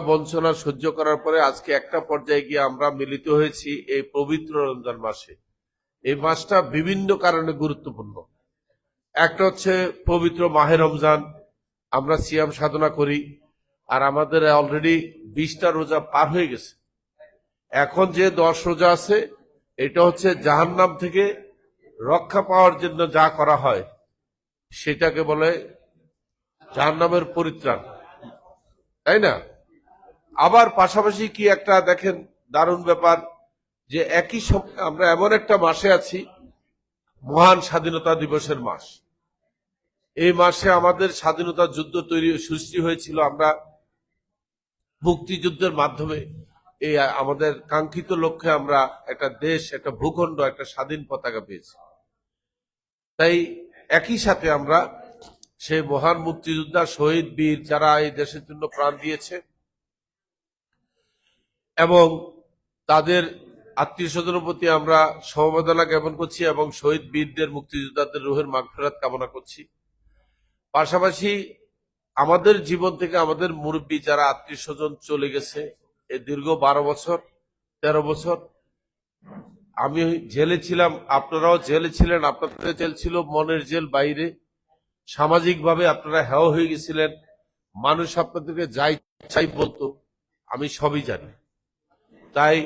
বঞ্চনা সহ্য করার পরে আজকে একটা পর্যায়ে গিয়ে আমরা মিলিত হয়েছি এই পবিত্র রমজান মাসে। এই মাসটা বিভিন্ন কারণে গুরুত্বপূর্ণ। একটা হচ্ছে পবিত্র মাহে রমজান, আমরা সিয়াম সাধনা করি, আর আমাদের অলরেডি বিশটা রোজা পার হয়ে গেছে। এখন যে দশ রোজা আছে, এটা হচ্ছে জাহান্নাম থেকে রক্ষা পাওয়ার জন্য যা করা হয়, সেটাকে বলে জাহান্নামের পরিত্রাণ। তাই না? আবার পাশাপাশি কি একটা দেখেন দারুণ ব্যাপার যে একই আমরা এমন একটা মাসে আছি, মহান স্বাধীনতা দিবসের মাস। এই মাসে আমাদের স্বাধীনতা যুদ্ধ তৈরি, সৃষ্টি হয়েছিল আমরা মুক্তিযুদ্ধের মাধ্যমে। এই আমাদের কাঙ্ক্ষিত লক্ষ্যে আমরা একটা দেশ, একটা ভূখণ্ড, একটা স্বাধীন পতাকা পেয়েছি। তাই একই সাথে আমরা সেই মহান মুক্তিযোদ্ধা শহীদ বীর যারা এই দেশের জন্য প্রাণ দিয়েছে এবং তাদের আত্মীয় স্বজনের প্রতি আমরা সমবেদনা জ্ঞাপন করছি এবং শহীদ বীরদের মুক্তিযোদ্ধাদের রুহের মাগফেরাত কামনা করছি। পাশাপাশি আমাদের জীবন থেকে আমাদের মুরব্বী যারা আত্মীয় স্বজন চলে গেছে এই দীর্ঘ বারো বছর, তেরো বছর, আমি জেলে ছিলাম, আপনারাও জেলে ছিলেন, আপনাদের জেল ছিল মনের জেল বাইরে। সামাজিকভাবে আপনারা হেও হয়ে গেছিলেন, মানুষ আপনাদেরকে যাই চাই বলতো, আমি সবই জানি। তাই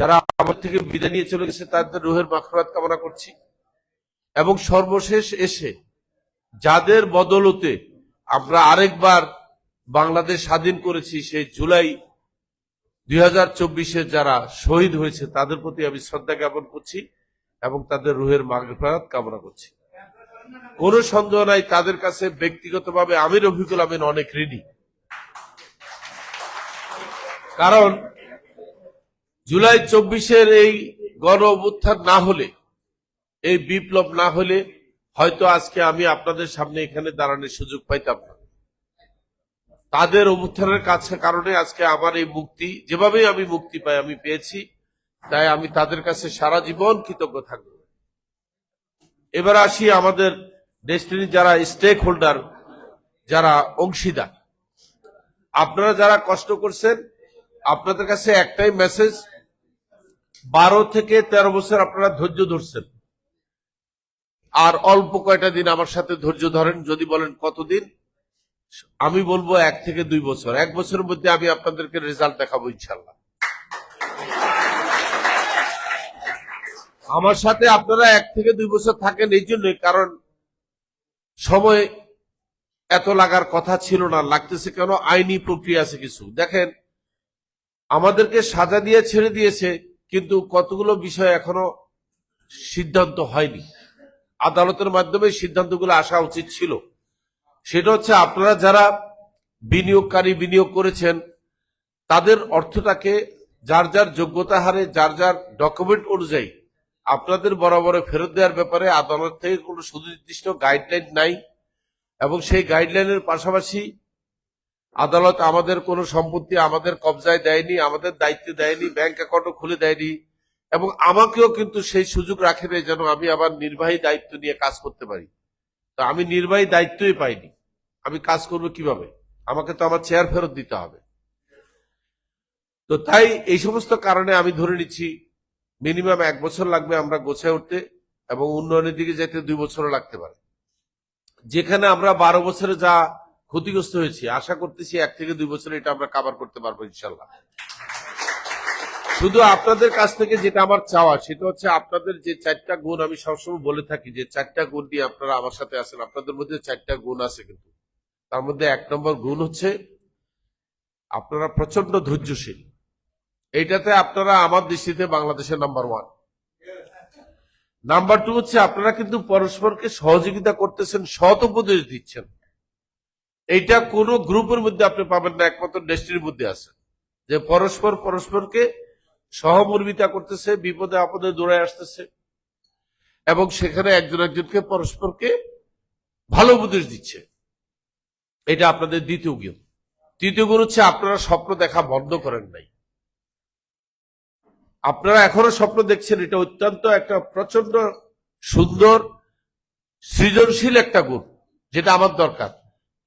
যারা আমার থেকে বিদায় নিয়ে চলে গেছে, তাদের রুহের মাখরাত কামনা করছি। এবং সর্বশেষ এসে যাদের বদলতে আমরা আরেকবার বাংলাদেশ স্বাধীন করেছি, সেই জুলাই দুই হাজার যারা শহীদ হয়েছে, তাদের প্রতি আমি শ্রদ্ধা জ্ঞাপন করছি এবং তাদের রুহের মাগফিরাত কামনা করছি। কোনো সন্দেহ নাই, তাদের কাছে ব্যক্তিগতভাবে আমি রফিকুল আমিন অনেক ঋণী। কারণ জুলাই চব্বিশের এই গণ অভ্যুত্থান না হলে, এই বিপ্লব না হলে হয়তো আজকে আমি আপনাদের সামনে এখানে দাঁড়ানোর সুযোগ পাইতাম না। তাদের অভ্যুত্থানের কাছে কারণে আজকে আমার এই মুক্তি যেভাবেই আমি মুক্তি পাই, আমি পেয়েছি, তাই আমি তাদের কাছে সারা জীবন কৃতজ্ঞ থাকব। এবার আসি আমাদের ডেস্টিনি যারা স্টেক হোল্ডার যারা অংশীদার। আপনারা যারা কষ্ট করছেন আপনাদের কাছে একটাই মেসেজ বারো থেকে তেরো বছর আপনারা ধৈর্য ধরছেন। আর অল্প কয়টা দিন আমার সাথে ধৈর্য ধরেন, যদি বলেন কতদিন? আমি বলব এক থেকে দুই বছর। এক বছরের মধ্যে আমি আপনাদেরকে রেজাল্ট দেখাবো ইনশাল্লাহ আমার সাথে আপনারা এক থেকে দুই বছর থাকেন এই জন্যই, কারণ সময় এত লাগার কথা ছিল না, লাগতেছে কেন? আইনি প্রক্রিয়া আছে কিছু। দেখেন আমাদেরকে সাজা দিয়ে ছেড়ে দিয়েছে, কিন্তু কতগুলো বিষয় এখনও সিদ্ধান্ত হয়নি। আদালতের মাধ্যমে সিদ্ধান্তগুলো আসা উচিত ছিল। সেটা হচ্ছে আপনারা যারা বিনিয়োগকারী বিনিয়োগ করেছেন, তাদের অর্থটাকে যার যার যোগ্যতা হারে, যার যার ডকুমেন্ট অনুযায়ী আপনাদের বরাবরে ফেরত দেওয়ার ব্যাপারে আদালত থেকে কোনো সুনির্দিষ্ট গাইডলাইন নাই এবং সেই গাইডলাইনের পাশাপাশি আদালত আমাদের কোনো সম্পত্তি আমাদের কবজায় দেয়নি, আমাদের দায়িত্বে দেয়নি, ব্যাংক অ্যাকাউন্টও খুলে দেয়নি, এবং আমাকেও কিন্তু সেই সুযোগ রাখে নেই যেন আমি আবার নির্বাহী দায়িত্ব নিয়ে কাজ করতে পারি। তো আমি নির্বাহী দায়িত্বই পাইনি। আমি কাজ করব কীভাবে? আমাকে তো আমার চেয়ার ফেরত দিতে হবে। তো তাই এই সমস্ত কারণে আমি ধরে নিচ্ছি, মিনিমাম এক বছর লাগবে আমরা গোছায় উঠতে এবং উন্নয়নের দিকে যেতে দুই বছরও লাগতে পারে। যেখানে আমরা বারো বছরে যা ক্ষতিগ্রস্ত হয়েছি। আশা করতেছি এক থেকে দুই বছরে এটা আমরা কাভার করতে পারব ইনশাল্লাহ। শুধু আপনাদের কাছ থেকে যেটা আমার চাওয়া, সেটা হচ্ছে আপনাদের যে চারটা গুণ আমি সবসময় বলে থাকি, যে চারটা গুণ দিয়ে আপনারা আমার সাথে আছেন, আপনাদের মধ্যে চারটা গুণ আছে কিন্তু। তার মধ্যে এক নম্বর গুণ হচ্ছে আপনারা প্রচণ্ড ধৈর্যশীল। এইটাতে আপনারা আমার দৃষ্টিতে বাংলাদেশের নাম্বার ওয়ান নাম্বার টু হচ্ছে আপনারা কিন্তু পরস্পরকে সহযোগিতা করতেছেন, সৎ উপদেশ দিচ্ছেন। এইটা কোন গ্রুপের মধ্যে আপনি পাবেন না, একমাত্র ডেস্টির মধ্যে আছে। যে পরস্পর পরস্পরকে সহমর্মিতা করতেছে, বিপদে আপদে দৌড়ে আসতেছে, এবং সেখানে একজন একজনকে পরস্পরকে ভালো উপদেশ দিচ্ছে। এটা আপনাদের দ্বিতীয় গুণ। তৃতীয় গুণ হচ্ছে আপনারা স্বপ্ন দেখা বন্ধ করেন নাই। আপনারা এখনও স্বপ্ন দেখছেন, এটা অত্যন্ত একটা প্রচণ্ড সুন্দর, সৃজনশীল একটা গুণ, যেটা আমার দরকার।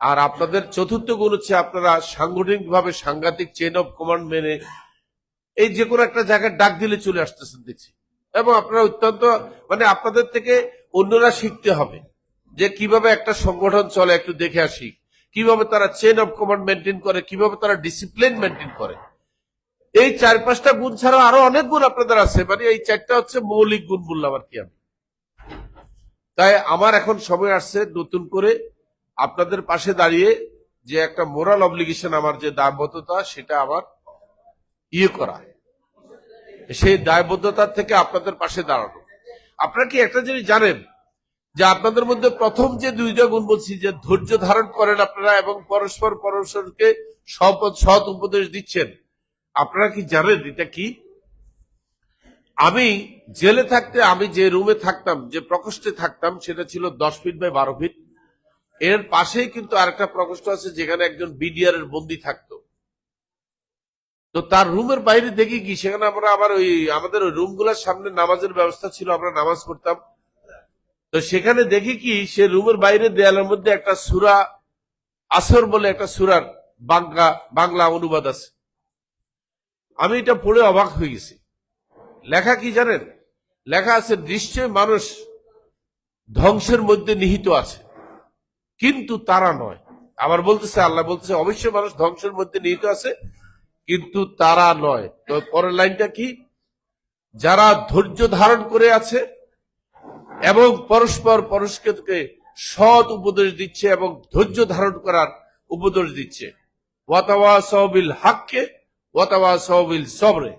আর আপনাদের চতুর্থ গুণ হচ্ছে আপনারা সাংগঠনিকভাবে সাংঘাতিক চেন অফ কমান্ড মেনে এই যে কোনো একটা জায়গায় ডাক দিলে চলে আসতেছেন, দেখছি। এবং আপনারা অত্যন্ত মানে আপনাদের থেকে অন্যরা শিখতে হবে যে কীভাবে একটা সংগঠন চলে, একটু দেখে আসি। কীভাবে তারা চেন অফ কমান্ড মেনটেন করে, কীভাবে তারা ডিসিপ্লিন মেনটেন করে। এই চার পাঁচটা গুণ ছাড়াও আরও অনেক গুণ আপনাদের আছে মানে এই চারটা হচ্ছে মৌলিক গুণ বললাম আর কি আমি। তাই আমার এখন সময় আসছে নতুন করে আপনাদের পাশে দাঁড়িয়ে যে একটা মোরাল অব্লিগেশন আমার যে দায়বদ্ধতা, সেটা আমার ইয়ে করা। সেই দায়বদ্ধতার থেকে আপনাদের পাশে দাঁড়ানো। আপনারা কি একটা জিনিস জানেন? যে আপনাদের মধ্যে প্রথম যে দুইটা গুণ বলছি, যে ধৈর্য ধারণ করেন আপনারা এবং পরস্পর পরস্পরকে সৎ সৎ উপদেশ দিচ্ছেন। আপনারা কি জানেন এটা কি? আমি জেলে থাকতে আমি যে রুমে থাকতাম, যে প্রকোষ্ঠে থাকতাম, সেটা ছিল দশ ফিট বাই বারো ফিট। এর পাশেই কিন্তু আরেকটা প্রকোষ্ঠ আছে যেখানে একজন বিডিআর এর বন্দী থাকতো। তো তার রুমের বাইরে দেখি কি, সেখানে আমরা আবার ওই, আমাদের ওই রুমগুলোর সামনে নামাজের ব্যবস্থা ছিল, আমরা নামাজ পড়তাম। তো সেখানে দেখি কি, সে রুমের বাইরে দেয়ালের মধ্যে একটা সুরা আসর বলে একটা সুরার বাংলা বাংলা অনুবাদ আছে। আমি এটা পড়ে অবাক হয়ে গেছি। লেখা কি জানেন? লেখা আছে নিশ্চয় মানুষ ধ্বংসের মধ্যে নিহিত আছে। কিন্তু তারা নয়। আবার বলতেছে, আল্লাহ বলতেছে, অবশ্যই মানুষ ধ্বংসের মধ্যে নিহিত আছে, কিন্তু তারা নয়। তো পরের লাইনটা কি? যারা ধৈর্য ধারণ করে আছে এবং পরস্পর পরস্পরকে সৎ উপদেশ দিচ্ছে এবং ধৈর্য ধারণ করার উপদেশ দিচ্ছে। ওয়াতাওয়া সহবিল হাককে ওয়াতাওয়া সহবিল সবরে।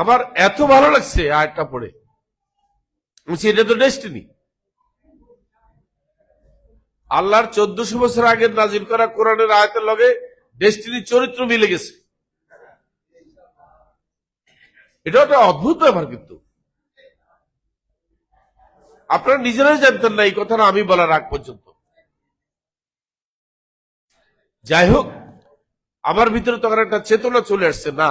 আমার এত ভালো লাগছে আয়টা পড়ে। এটা তো ডেস্টিনি আল্লাহর চোদ্দশো বছর আগে নাজিল করা কোরআনের আয়তের লগে ডেস্টিনির চরিত্র মিলে গেছে। এটা একটা অদ্ভুত ব্যাপার কিন্তু। আপনারা নিজেরাই জানতেন না এই কথাটা আমি বলার আগ পর্যন্ত। যাই হোক, আমার ভিতরে তখন একটা চেতনা চলে আসছে, না,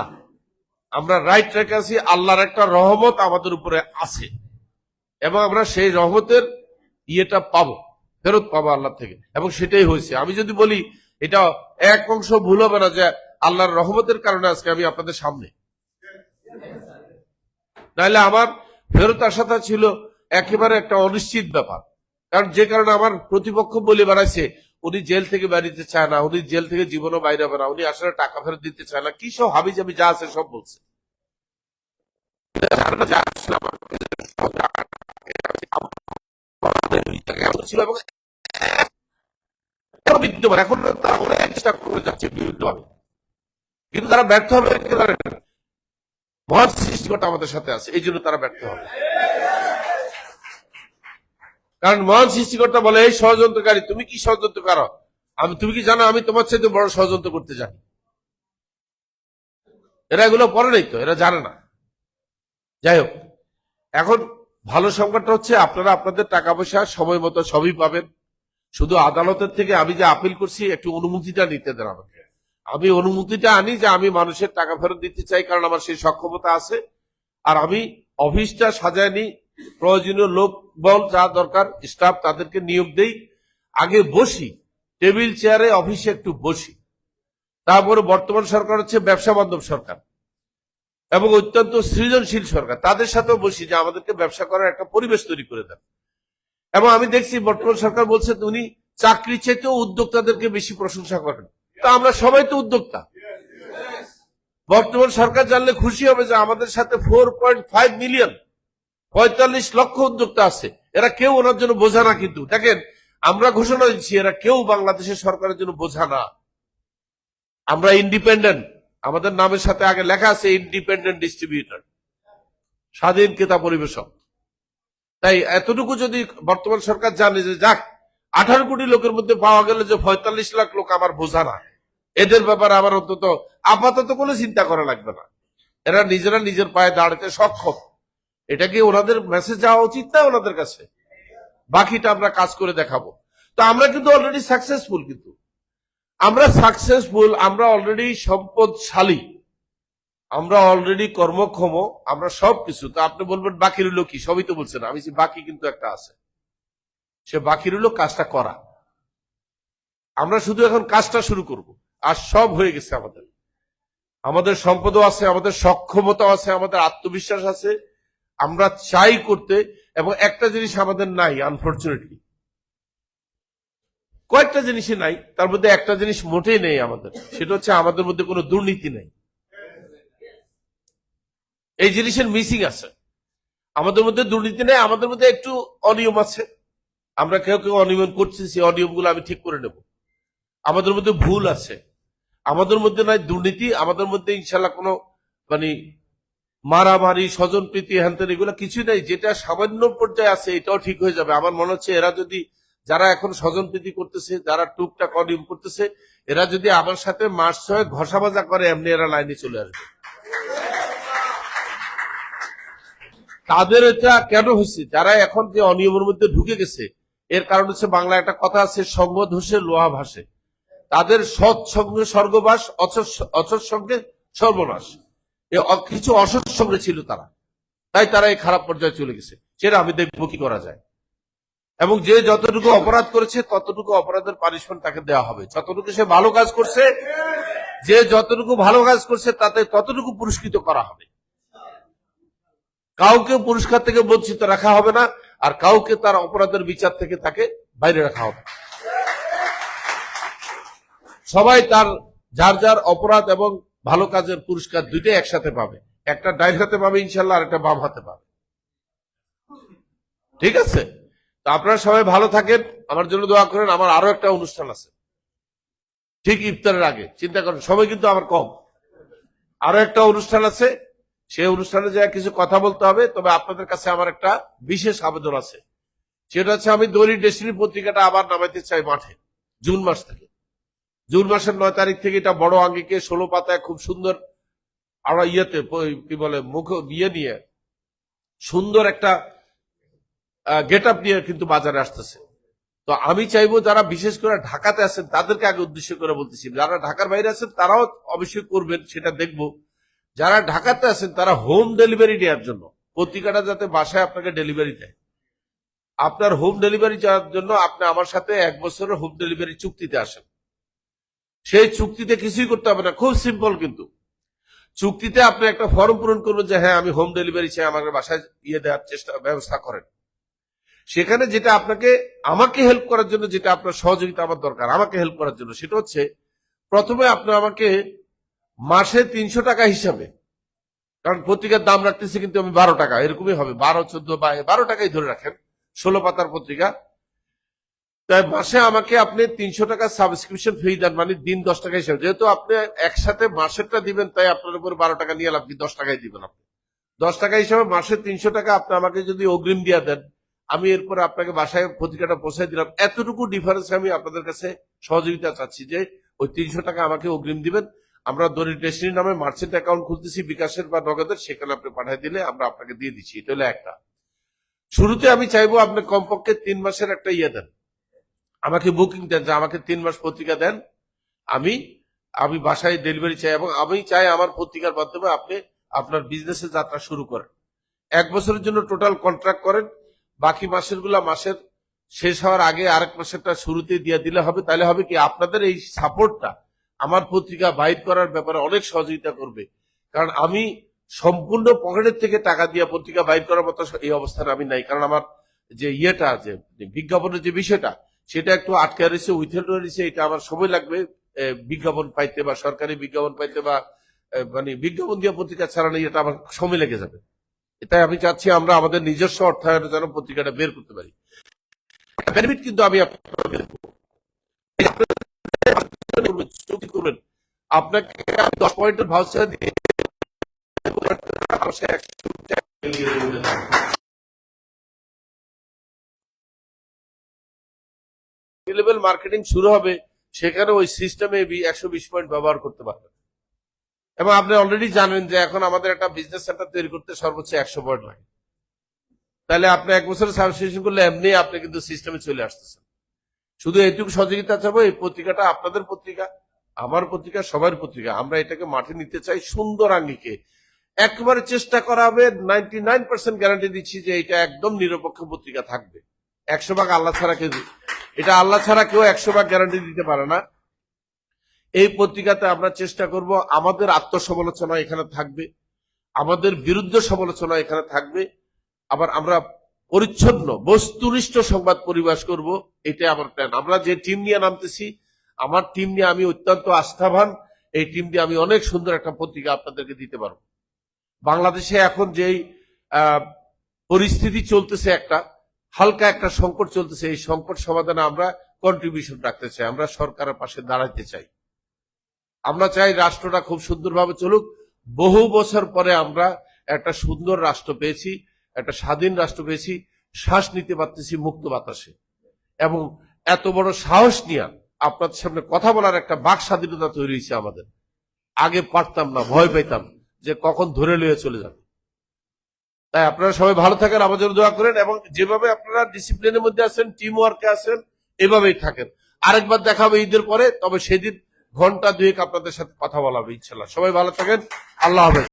আমরা রাইট ট্র্যাকে আছি, আল্লাহর একটা রহমত আমাদের উপরে আছে, এবং আমরা সেই রহমতের ইয়েটা পাবো। ফেরত পাবো আল্লাহ থেকে। এবং সেটাই হয়েছে। আমি যদি বলি, এটা এক অংশ ভুল হবে না যে আল্লাহর রহমতের কারণে আজকে আমি আপনাদের সামনে। নাহলে আমার ফেরত আসাটা ছিল একেবারে একটা অনিশ্চিত ব্যাপার। কারণ যে কারণে আমার প্রতিপক্ষ বলে বেড়াইছে উনি জেল থেকে বেরিয়ে চায় না, উনি জেল থেকে জীবনও বাইরে হবে না, উনি আসলে টাকা ফেরত দিতে চায় না। কি সব হাবি জাবি যা আছে সব বলছে। ছিল তারা ব্যর্থ হবে? মহান সৃষ্টিকর্তা আমাদের সাথে আছে এই জন্য তারা ব্যর্থ হবে কারণ মহান সৃষ্টিকর্তা বলে এই ষড়যন্ত্রকারী তুমি কি ষড়যন্ত্র করো আমি তুমি কি জানো আমি তোমার চাইতে বড় ষড়যন্ত্র করতে জানি এরা এগুলো পড়ে নাই তো, এরা জানে না যাই হোক, এখন ভালো সংবাদটা হচ্ছে আপনারা আপনাদের টাকা পয়সা সময় মতো সবই পাবেন। শুধু আদালতের থেকে আমি যে আপিল করছি, একটু অনুমতিটা নিতে দেন আমাকে। আমি অনুমতিটা আনি যে আমি মানুষের টাকা ফেরত দিতে চাই, কারণ আমার সেই সক্ষমতা আছে। আর আমি অফিসটা সাজায় নি প্রয়োজনীয় লোক, বল যা দরকার, স্টাফ তাদেরকে নিয়োগ দেই। আগে বসি, টেবিল, চেয়ারে, অফিসে একটু বসি। তারপরে বর্তমান সরকার হচ্ছে ব্যবসা বান্ধব সরকার। এবং অত্যন্ত সৃজনশীল সরকার। তাদের সাথেও বসি যে আমাদেরকে ব্যবসা করার একটা পরিবেশ তৈরি করে দেন। এবং আমি দেখছি, বর্তমান সরকার বলছে উনি চাকরি চাইতেও উদ্যোক্তাদেরকে বেশি প্রশংসা করেন। তা আমরা সবাই তো উদ্যোক্তা। বর্তমান সরকার জানলে খুশি হবে যে আমাদের সাথে ফোর পয়েন্ট ফাইভ মিলিয়ন পঁয়তাল্লিশ লক্ষ উদ্যোক্তা আছে। এরা কেউ ওনার জন্য বোঝা না কিন্তু। দেখেন, আমরা ঘোষণা দিচ্ছি, এরা কেউ বাংলাদেশের সরকারের জন্য বোঝা না। আমরা ইন্ডিপেন্ডেন্ট আমাদের নামের সাথে আগে লেখা আছে ইন্ডিপেন্ডেন্ট ডিস্ট্রিবিউটর, স্বাধীন ক্রেতা পরিবেশক। তাই এতটুকু যদি বর্তমান সরকার জানে যে যাক, আঠারো কোটি লোকের মধ্যে পাওয়া গেল যে পঁয়তাল্লিশ লাখ লোক আমার বোঝা না। এদের ব্যাপারে আমার অন্তত আপাতত কোনো চিন্তা করা লাগবে না। এরা নিজেরা নিজের পায়ে দাঁড়াতে সক্ষম। এটা কি ওনাদের মেসেজ যাওয়া উচিত না ওনাদের কাছে? বাকিটা আমরা কাজ করে দেখাবো। তো আমরা কিন্তু অলরেডি সাকসেসফুল কিন্তু। আমরা সাকসেসফুল আমরা অলরেডি সম্পদশালী, আমরা অলরেডি কর্মক্ষম, আমরা সব কিছু তো আপনি বলবেন বাকি রইল কি? সবই তো বলছেন আমি বাকি কিন্তু একটা আছে। সে বাকি রইল কাজটা করা। আমরা শুধু এখন কাজটা শুরু করব। আর সব হয়ে গেছে আমাদের। আমাদের সম্পদও আছে, আমাদের সক্ষমতা আছে, আমাদের আত্মবিশ্বাস আছে। আমরা চাই করতে, এবং একটা জিনিস আমাদের নাই আনফর্চুনেটলি কয়েকটা জিনিসই নাই, তার মধ্যে একটা জিনিস মোটেই নেই আমাদের। সেটা হচ্ছে আমাদের মধ্যে কোনো দুর্নীতি নেই। এই জিনিসের মিসিং আছে। আমাদের মধ্যে দুর্নীতি নেই, আমাদের মধ্যে একটু অনিয়ম আছে। আমরা কেউ কেউ অনিয়ম করছি, সেই অনিয়মগুলো আমি ঠিক করে নেব। আমাদের মধ্যে ভুল আছে। আমাদের মধ্যে নাই দুর্নীতি, আমাদের মধ্যে ইনশাল্লাহ কোনো মানে মারামারি স্বজন প্রীতি হ্যান্তেন এগুলো কিছুই নাই। যেটা সামান্য পর্যায়ে আছে, এটাও ঠিক হয়ে যাবে। আমার মনে হচ্ছে এরা যদি যারা এখন স্বজন প্রীতি করতেছে, যারা টুকটাক অনিয়ম করতেছে, এরা যদি আমার সাথে মাস ছয় ঘষা মাজা করে, এমনি এরা লাইনে চলে আসবে। তাদের এটা কেন হয়েছে? যারা এখন যে অনিয়মের মধ্যে ঢুকে গেছে, এর কারণ হচ্ছে বাংলা একটা কথা আছে সঙ্গ ধসে লোহা ভাসে। তাদের সৎ সঙ্গে স্বর্গবাস, অসৎ- সঙ্গে সর্বনাশ। কিছু অসৎ সঙ্গে ছিল তারা। তাই তারা এই খারাপ পর্যায়ে চলে গেছে। সেটা আমি দেখব কি করা যায়। এবং যে যতটুকু অপরাধ করেছে, ততটুকু অপরাধের পানিশমেন্ট তাকে দেওয়া হবে। যতটুকু সে ভালো কাজ করছে, যে যতটুকু ভালো কাজ করছে, তাতে ততটুকু পুরস্কৃত করা হবে। কাউকে পুরস্কার থেকে বঞ্চিত রাখা হবে না, আর কাউকে তার অপরাধের বিচার থেকে তাকে বাইরে রাখা হবে। সবাই তার, যার যার অপরাধ এবং ভালো কাজের পুরস্কার দুইটাই একসাথে পাবে। একটা ডাইন হাতে পাবে ইনশাল্লাহ, আর একটা বাম হাতে পাবে। ঠিক আছে? আপনারা সবাই ভালো থাকেন। আমার জন্য দোয়া করেন, আমার আরও একটা অনুষ্ঠান আছে। ঠিক ইফতারের আগে, চিন্তা করেন সময় কিন্তু আমার কম। আরও একটা অনুষ্ঠান আছে, সেই অনুষ্ঠানে যা কিছু কথা বলতে হবে, তবে আপনাদের কাছে আমার একটা বিশেষ আবেদন আছে। সেটা হচ্ছে আমি দৈনিক ডেস্টিনি পত্রিকাটা আবার নামাইতে চাই মাঠে, জুন মাস থেকে। জুন মাসের নয় তারিখ থেকে এটা বড় আঙ্গিকে, ষোলো পাতায় খুব সুন্দর আমরা ইয়েতে কি বলে, মুখ ইয়ে নিয়ে সুন্দর একটা গেট আপ নিয়ে কিন্তু বাজারে আসতেছে। তো আমি চাইব যারা বিশেষ করে ঢাকাতে আছেন, তাদেরকে আগে উদ্দেশ্য করে বলতেছি, যারা ঢাকার বাইরে আছেন, তারাও অবশ্যই করবেন, সেটা দেখব। যারা ঢাকাতে আছেন, তারা হোম ডেলিভারি নেওয়ার জন্য পত্রিকাটা যাতে বাসায় আপনাকে ডেলিভারি দেয়। আপনার হোম ডেলিভারি যাওয়ার জন্য আপনি আমার সাথে এক বছরের হোম ডেলিভারি চুক্তিতে আসেন। সেই চুক্তিতে কিছুই করতে হবে না, খুব সিম্পল কিন্তু। চুক্তিতে আপনি একটা ফর্ম পূরণ করবেন যে হ্যাঁ আমি হোম ডেলিভারি চাই, আমাকে বাসায় ইয়ে দেওয়ার চেষ্টা, ব্যবস্থা করেন। সেখানে যেটা আপনাকে, আমাকে হেল্প করার জন্য যেটা আপনার সহযোগিতা আমার দরকার, আমাকে হেল্প করার জন্য, সেটা হচ্ছে প্রথমে আপনি আমাকে মাসে তিনশো টাকা হিসাবে, কারণ পত্রিকার দাম রাখতেছে কিন্তু আমি বারো টাকা, এরকমই হবে, বারো, চোদ্দ বা বারো টাকাই ধরে রাখেন, ষোলো পাতার পত্রিকা। তাই মাসে আমাকে আপনি তিনশো টাকা সাবস্ক্রিপশন ফি দেন মানে দিন দশ টাকা হিসাবে, যেহেতু আপনি একসাথে মাসেরটা দিবেন, তাই আপনার উপর বারো টাকা নিয়ে আপনি দশ টাকাই দিবেন আপনি। দশ টাকা হিসাবে মাসে তিনশো টাকা আপনি আমাকে যদি অগ্রিম দিয়ে দেন আমি এরপর আপনাকে বাসায় পত্রিকাটা পৌঁছাই দিলাম। এতটুকু ডিফারেন্স আমি আপনাদের কাছে সহযোগিতা চাচ্ছি যে ওই তিনশো টাকা আমাকে অগ্রিম দিবেন। আমরা দরিদ্র ডেস্টিনি নামে মার্চেন্ট অ্যাকাউন্ট খুলতেছি, বিকাশের বা নগদের, সেখানে আপনি পাঠিয়ে দিলে আমরা আপনাকে দিয়ে দিচ্ছি। এটা হলো একটা। শুরুতে আমি চাইব আপনি কমপক্ষে তিন মাসের একটা ইয়ে দেন। আমাকে বুকিং দেন যে আমাকে তিন মাস পত্রিকা দেন। আমি আমি বাসায় ডেলিভারি চাই এবং আমি চাই আমার পত্রিকার মাধ্যমে আপনি আপনার বিজনেসের যাত্রা শুরু করেন। এক বছরের জন্য টোটাল কন্ট্রাক্ট করেন। বাকি মাসেরগুলা মাসের শেষ হওয়ার আগে আরেক মাসেরটা শুরুতে দিয়ে দিলে হবে, তাহলে হবে কি আপনাদের এই সাপোর্টটা আমার পত্রিকা বাইর করার ব্যাপারে অনেক সহযোগিতা করবে। কারণ আমি সম্পূর্ণ পকেটের থেকে টাকা দিয়ে পত্রিকা বাইর করার মতো এই অবস্থানে আমি নাই। কারণ আমার যে ইয়েটা আছে যে বিজ্ঞাপনের যে বিষয়টা, সেটা একটু আটকে রয়েছে উইথেল রয়েছে, এটা আমার সময় লাগবে বিজ্ঞাপন পাইতে বা সরকারি বিজ্ঞাপন পাইতে বা মানে বিজ্ঞাপন দিয়ে পত্রিকা ছাড়ানো এটা আমার সময় লেগে যাবে। তাই আমি চাচ্ছি আমরা আমাদের নিজস্ব অর্থায়নের যেন পত্রিকাটা বের করতে পারি। বেনিফিট কিন্তু আমি করবেন, আপনাকে দশ পয়েন্টের ভাউচার দিয়ে মার্কেটিং শুরু হবে সেখানে ওই সিস্টেমে একশো বিশ পয়েন্ট ব্যবহার করতে পারবেন। এবং আপনি অলরেডি জানেন যে এখন আমাদের একটা বিজনেস সেন্টার তৈরি করতে সর্বোচ্চ একশো পয়েন্ট লাগে। তাহলে আপনি এক বছরের সাবস্ক্রিপশন করলে এমনি আপনি কিন্তু সিস্টেমে চলে আসতেছেন। শুধু এইটুকু সহযোগিতা চাবো, এই পত্রিকাটা আপনাদের পত্রিকা, আমার পত্রিকা, সবার পত্রিকা। আমরা এটাকে মাঠে নিতে চাই সুন্দর আঙ্গিকে। একবারে চেষ্টা করা হবে নাইনটি নাইন পার্সেন্ট গ্যারান্টি দিচ্ছি যে এটা একদম নিরপেক্ষ পত্রিকা থাকবে। একশো ভাগ আল্লাহ ছাড়া কেউ, এটা আল্লাহ ছাড়া কেউ একশো ভাগ গ্যারান্টি দিতে পারে না। এই পত্রিকাতে আমরা চেষ্টা করব, আমাদের আত্মসমালোচনা এখানে থাকবে, আমাদের বিরুদ্ধে সমালোচনা এখানে থাকবে, আবার আমরা পরিচ্ছন্ন, বস্তুনিষ্ঠ সংবাদ পরিবেশ করব, এটাই আমার প্ল্যান আমরা যে টিম নিয়ে নামতেছি, আমার টিম নিয়ে আমি অত্যন্ত আস্থাবান, এই টিম দিয়ে আমি অনেক সুন্দর একটা পত্রিকা আপনাদেরকে দিতে পারব। বাংলাদেশে এখন যেই পরিস্থিতি চলতেছে একটা, হালকা একটা সংকট চলতেছে, এই সংকট সমাধানে আমরা কন্ট্রিবিউশন রাখতে চাই, আমরা সরকারের পাশে দাঁড়াইতে চাই। আমরা চাই রাষ্ট্রটা খুব সুন্দরভাবে চলুক। বহু বছর পরে আমরা একটা সুন্দর রাষ্ট্র পেয়েছি, একটা স্বাধীন রাষ্ট্র পেয়েছি, শ্বাস নিতে পারতেছি মুক্ত বাতাসে। এবং এত বড় সাহস নিয়ে আপনাদের সামনে কথা বলার একটা বাক স্বাধীনতা তৈরি হয়েছে আমাদের। আগে পারতাম না, ভয় পেতাম যে কখন ধরে লিয়ে চলে যাবে। তাই আপনারা সবাই ভালো থাকেন, আমার জন্য দোয়া করেন এবং যেভাবে আপনারা ডিসিপ্লিনের মধ্যে আছেন টিম ওয়ার্কে আছেন, এভাবেই থাকেন। আরেকবার দেখা হবে ঈদের পরে, তবে সেদিন ঘণ্টা দুয়েক আপনাদের সাথে কথা বলা হবে ইনশাল্লাহ সবাই ভালো থাকেন। আল্লাহ হাফেজ।